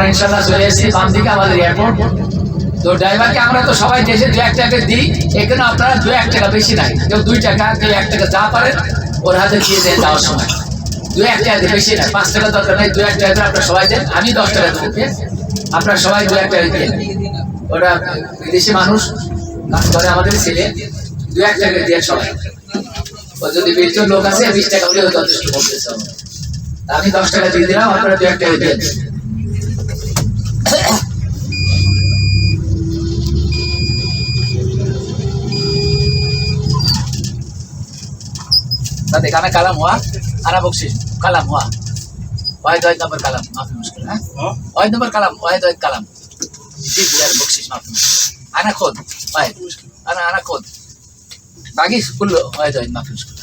আমরা ইনশাল্লাহ চলে এসেছি বাম দিকে আমাদের এয়ারপোর্ট তো ড্রাইভারকে আমরা তো সবাই দেশে দু এক টাকা দিই, এখানে আপনারা দু এক টাকা বেশি নাই। কেউ দুই টাকা, কেউ এক টাকা যা পারেন, ওর হাতে দিয়ে দেন যাওয়ার সময়। দু এক টাকা বেশি নাই, পাঁচ টাকা দরকার নেই, দু এক টাকা আপনারা সবাই দেন, আমি দশ টাকা দেবো আপনারা সবাই দু এক টাকা দিয়ে ওরা বিদেশি মানুষ করে আমাদের ছেলে, দু এক টাকা দিয়ে সবাই। ও যদি বিশ জন লোক আছে, বিশ টাকা হলেও যথেষ্ট আমার। আমি দশ টাকা দিয়ে দিলাম, আপনারা দু এক টাকা দিয়ে তাতে এখানে কালাম হওয়া আর এক কালাম হওয়া। ওয়াহেদ ওয়াহেদ নম্বর কালাম মাফি মুশকিল হ্যাঁ? ওয়াহেদ নম্বর কালাম ওয়াহেদ ওয়াইদ কালাম। জি বিয়ার বক্সিস মাফি মুশকিল। আনা খোদ ওয়াহেদ মুশকিল। আনা আনা খোদ। বাকি ফুল ওয়াহেদ ওয়াহেদ মাফি মুশকিল।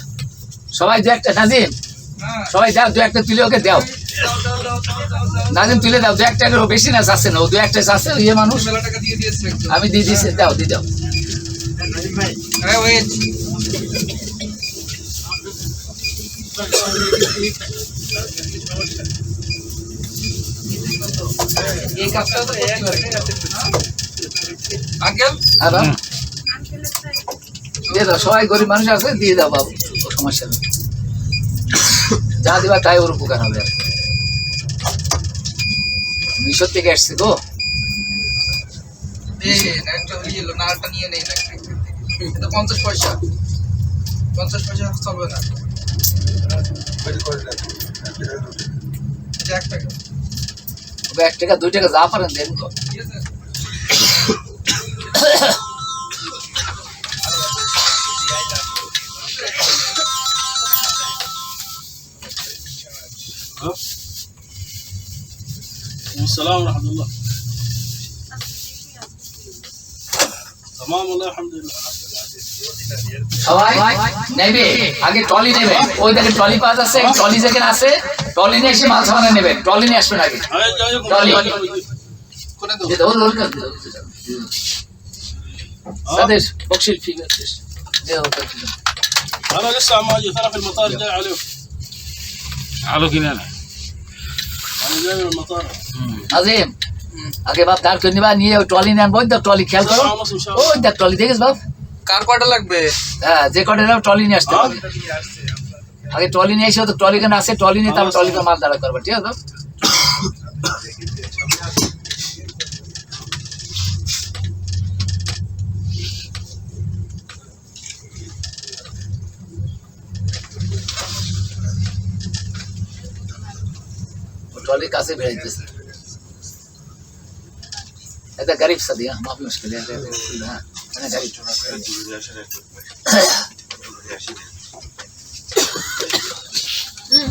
সবাই দু একটা নাজিম। সবাই দাও দু একটা তুলে ওকে দাও। নাজিম তুলে দাও। দু একটা টাকার বেশি না চাচ্ছে না। ও দু একটা চাচ্ছে ইয়ে মানুষ। আমি দিয়ে দিয়েছি দাও দি দাও। হ্যাঁ, সবাই গরিব মানুষ আছে দিয়ে দাও বাবু সমস্যা নেই। যা দিবা তাই ওর উপকার হবে। মিশর থেকে আসছে গো। পঞ্চাশ পয়সা। পঞ্চাশ পয়সা চলবে না। এক টাকা ওকে এক টাকা দুই টাকা যা পারেন দেন গো ঠিক আছে السلام ورحمة الله تمام والله الحمد لله সবাই নেবে আগে ট্রলি নেবে ওই দেখেন ট্রলি পাস আছে ট্রলি যেখানে আছে ট্রলি নিয়ে এসে মাল সামানে নেবেন ট্রলি নিয়ে আসবেন আগে هاي جايكم ট্রলি করে দেবো দিয়ে দাও ওর- ওর কাছে দাও, দিয়ে দাও। সাদেশ বকশিস ফি বকশিস দিয়ে দাও ওকে দিয়ে দাও। أنا لسه ما أجي ترى في المطار جاي عليهم আলো কিনে না أنا جاي من المطار নাজিম আগে বাপ দাঁড় করে নিবা নিয়ে ওই ট্রলি নেন বই দাও ট্রলি খেয়াল করো ساعة ونص إن شاء الله ওই দেখ ট্রলি দেখিস বাপ কার কয়টা লাগবে হ্যাঁ যে কটে নাও ট্রলি নিয়ে আসতে হবে আগে ট্রলি নিয়ে এসে তো ট্রলি কেন আসে ট্রলি নিয়ে তারপর ট্রলিতে মাল দাঁড়া করবে ঠিক আছে ट्रॉली कहाँ से भेज दे ऐसा गरीब सा दिया माफी मुश्किल है হুম